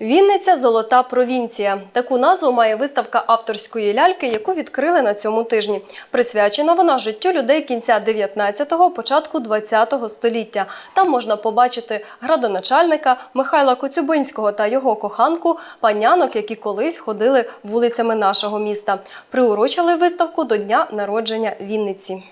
Вінниця золота провінція. Таку назву має виставка авторської ляльки, яку відкрили на цьому тижні. Присвячена вона життю людей кінця 19-го, початку 20-го століття. Там можна побачити градоначальника Михайла Коцюбинського та його коханку, панянок, які колись ходили вулицями нашого міста. Приурочили виставку до дня народження Вінниці.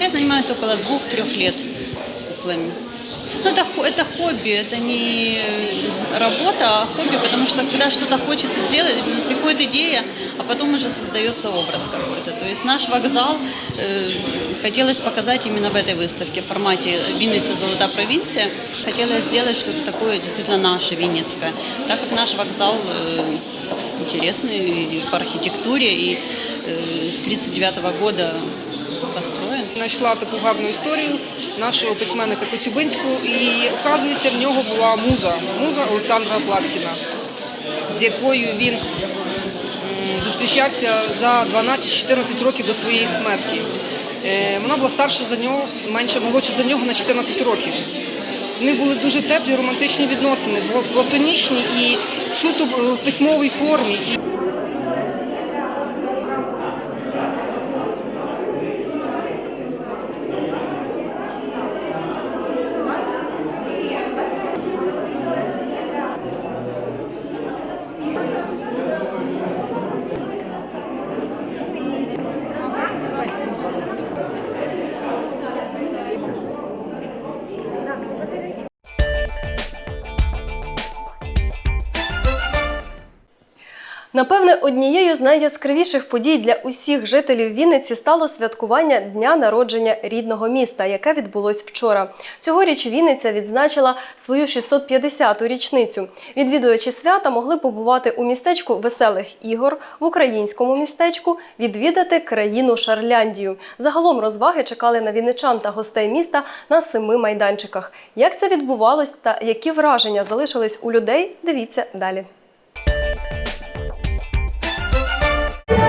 Я занимаюсь около двух-трех лет куклами. Ну, это, это хобби, это не э, работа, а хобби, потому что когда что-то хочется сделать, приходит идея, а потом уже создается образ какой-то. То есть наш вокзал э, хотелось показать именно в этой выставке в формате «Винница. Золота провинция». Хотелось сделать что-то такое действительно наше, винницкое. Так как наш вокзал э, интересный и по архитектуре, и э, с 1939 года построен. Знайшла таку гарну історію нашого письменника Коцюбинського, і оказується, в нього була муза, муза Олександра Плаксіна, з якою він зустрічався за 12-14 років до своєї смерті. Е, Вона була старша за нього, менше молодша за нього на 14 років. В них були дуже теплі романтичні відносини, платонічні і суто в письмовій формі. Напевне, однією з найяскравіших подій для усіх жителів Вінниці стало святкування дня народження рідного міста, яке відбулось вчора. Цьогоріч Вінниця відзначила свою 650-ту річницю. Відвідувачі свята могли побувати у містечку веселих ігор в українському містечку, відвідати країну Шарляндію. Загалом розваги чекали на вінничан та гостей міста на семи майданчиках. Як це відбувалось та які враження залишились у людей? Дивіться далі.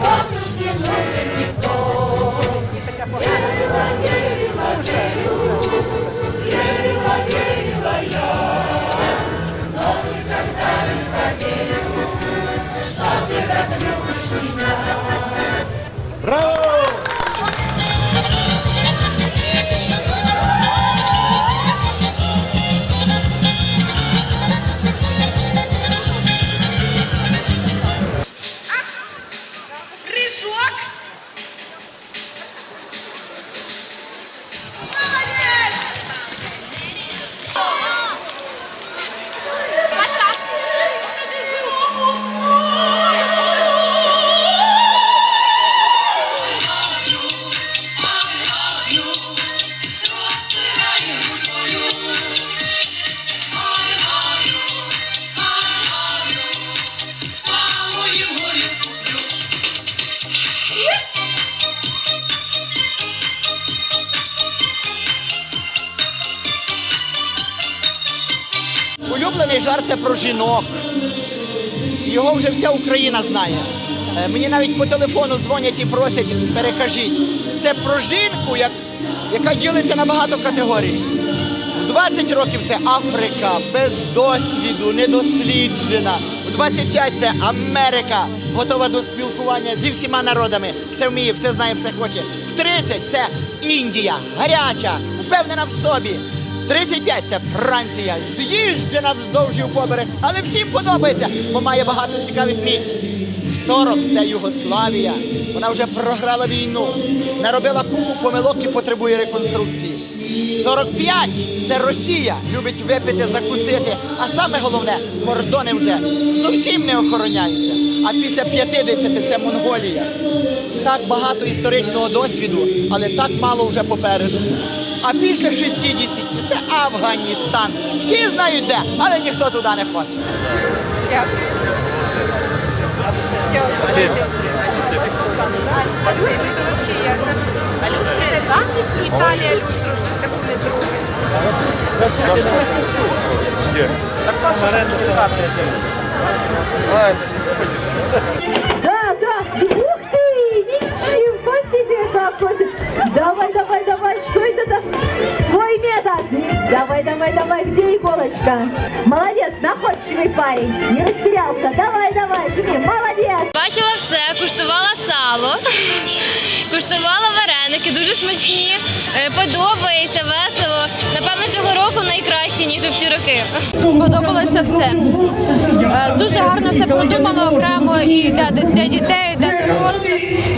Батюшки нужен никто. Я верила, верила, верила. Пожар це про жінок. Його вже вся Україна знає. Е, Мені навіть по телефону дзвонять і просять, перекажіть. Це про жінку, як, яка ділиться на багато категорій. В 20 років це Африка, без досвіду, недосліджена. В 25 це Америка, готова до спілкування зі всіма народами. Все вміє, все знає, все хоче. В 30 це Індія, гаряча, впевнена в собі. В 35 це Франція, з'їжджена вздовж і впоперек, але всім подобається, бо має багато цікавих місць. В 40 це Югославія. Вона вже програла війну, наробила купу помилок і потребує реконструкції. 45 це Росія, любить випити, закусити. А саме головне, кордони вже зовсім не охороняються. А після 50 це Монголія. Так багато історичного досвіду, але так мало вже попереду. А після 60 це Афганістан. Всі знають де, але ніхто туди не хоче. Італія не зробить. Да, иголочка? Молодец, находчивый парень. Не растерялся. Давай, давай, жми, молодец. Бачила все, куштувала сало, куштувала вареники, дуже смачні. Е, Подобається, весело. Напевно, цього року найкраще, ніж у всі роки. Сподобалося все. Е, Дуже гарно все продумано окремо і для, для дітей, для дорослих.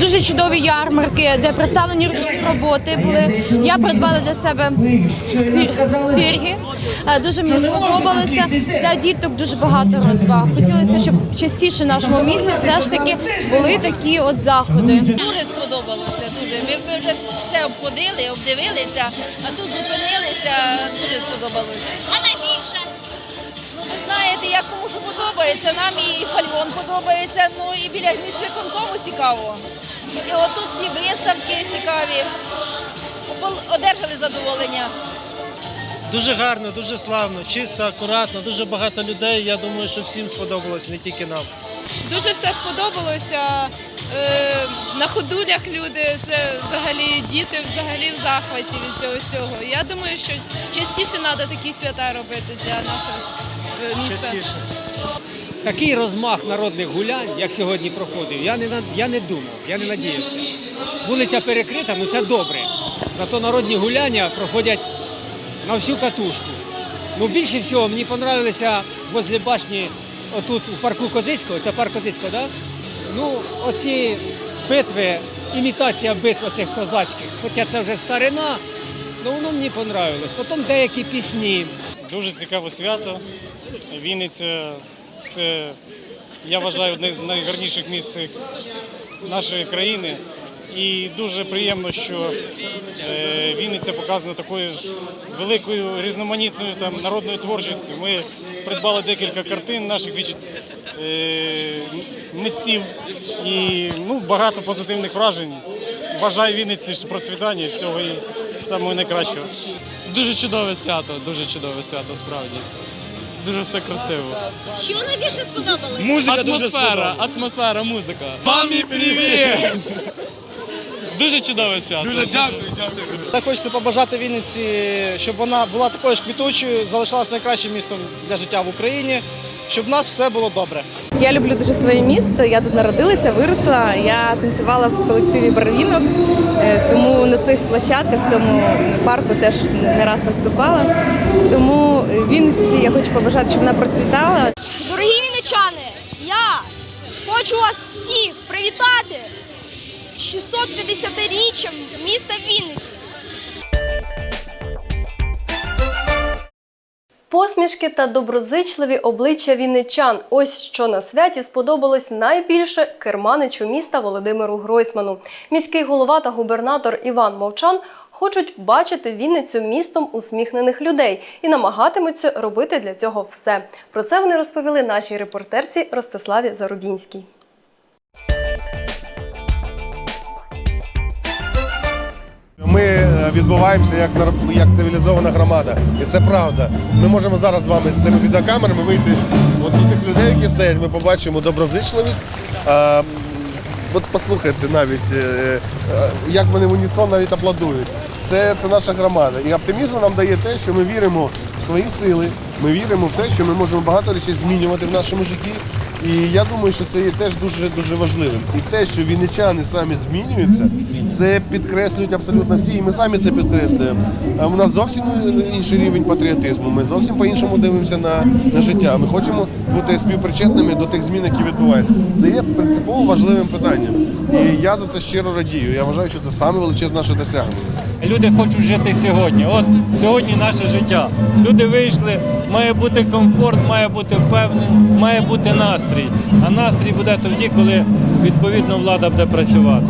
Дуже чудові ярмарки, де представлені ручні роботи були. Я придбала для себе фі- фірги. Е, Дуже мені сподобалося. Для діток дуже багато розваг. Хотілося, щоб частіше в нашому місті все ж таки були такі от заходи. Дуже сподобалося, дуже. Ми вже все обходили, обдивилися, а тут зупинилися, дуже сподобалося. Знаєте, як кому що подобається. Нам і фальон подобається, ну і біля міськвиконкому цікаво. І отут всі виставки цікаві. Одержали задоволення. Дуже гарно, дуже славно, чисто, акуратно, дуже багато людей. Я думаю, що всім сподобалось, не тільки нам. Дуже все сподобалося. Е, На ходулях люди, це взагалі діти взагалі в захваті від цього всього. Я думаю, що частіше треба такі свята робити для нашого міста. Такий розмах народних гулянь, як сьогодні проходив, я не, я не думав, я не надіявся. Вулиця перекрита, ну це добре. Зато народні гуляння проходять на всю катушку. Ну, більше всього мені понравилися возле башні, отут у парку Козицького, це парк Козицького, да? Ну, оці битви, імітація битв оцих козацьких. Хоча це вже старина, ну воно мені понравилось. Потім деякі пісні. Дуже цікаве свято. Вінниця це, я вважаю, одне з найгарніших міст нашої країни. І дуже приємно, що е, Вінниця показана такою великою різноманітною там народною творчістю. Ми придбали декілька картин наших е, митців і ну, багато позитивних вражень. Бажаю Вінниці процвітання всього і самого найкращого. Дуже чудове свято, дуже чудове свято, справді. Дуже все красиво. Що найбільше сподобалось? Музика атмосфера, атмосфера, музика. Мамі, привіт! Дуже чудове свято. Дуже дякую, дякую. Так хочеться побажати Вінниці, щоб вона була такою ж квітучою, залишалась найкращим містом для життя в Україні, щоб в нас все було добре. Я люблю дуже своє місто. Я тут народилася, виросла. Я танцювала в колективі Барвінок, е, тому на цих площадках в цьому парку теж не раз виступала. Тому Вінниці я хочу побажати, щоб вона процвітала. Дорогі вінничани, я хочу вас всіх привітати з 650-річчям міста Вінниці. Посмішки та доброзичливі обличчя вінничан. Ось що на святі сподобалось найбільше керманичу міста Володимиру Гройсману. Міський голова та губернатор Іван Мовчан хочуть бачити Вінницю містом усміхнених людей і намагатимуться робити для цього все. Про це вони розповіли нашій репортерці Ростиславі Зарубінській. Відбуваємося як, як цивілізована громада. І це правда. Ми можемо зараз з вами з цими відеокамерами вийти от до тих людей, які стоять, ми побачимо доброзичливість. От послухайте навіть, е, е, як вони в унісон навіть аплодують. Це, це наша громада. І оптимізм нам дає те, що ми віримо в свої сили, ми віримо в те, що ми можемо багато речей змінювати в нашому житті. І я думаю, що це є теж дуже дуже важливим. І те, що вінничани самі змінюються, це підкреслюють абсолютно всі, і ми самі це підкреслюємо. У нас зовсім інший рівень патріотизму. Ми зовсім по-іншому дивимося на, на життя. Ми хочемо бути співпричетними до тих змін, які відбуваються. Це є принципово важливим питанням. Я за це щиро радію. Я вважаю, що це саме величезне досягнення. Люди хочуть жити сьогодні. От сьогодні наше життя. Люди вийшли, має бути комфорт, має бути впевнений, має бути настрій. А настрій буде тоді, коли відповідно влада буде працювати.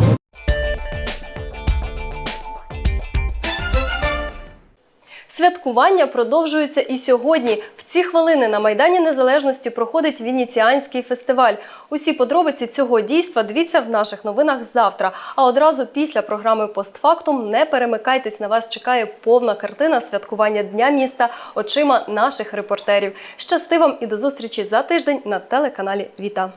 Святкування продовжуються і сьогодні. В ці хвилини на Майдані Незалежності проходить Венеціанський фестиваль. Усі подробиці цього дійства дивіться в наших новинах завтра. А одразу після програми Постфактум не перемикайтесь. На вас чекає повна картина святкування Дня міста очима наших репортерів. Щасти вам і до зустрічі за тиждень на телеканалі Віта.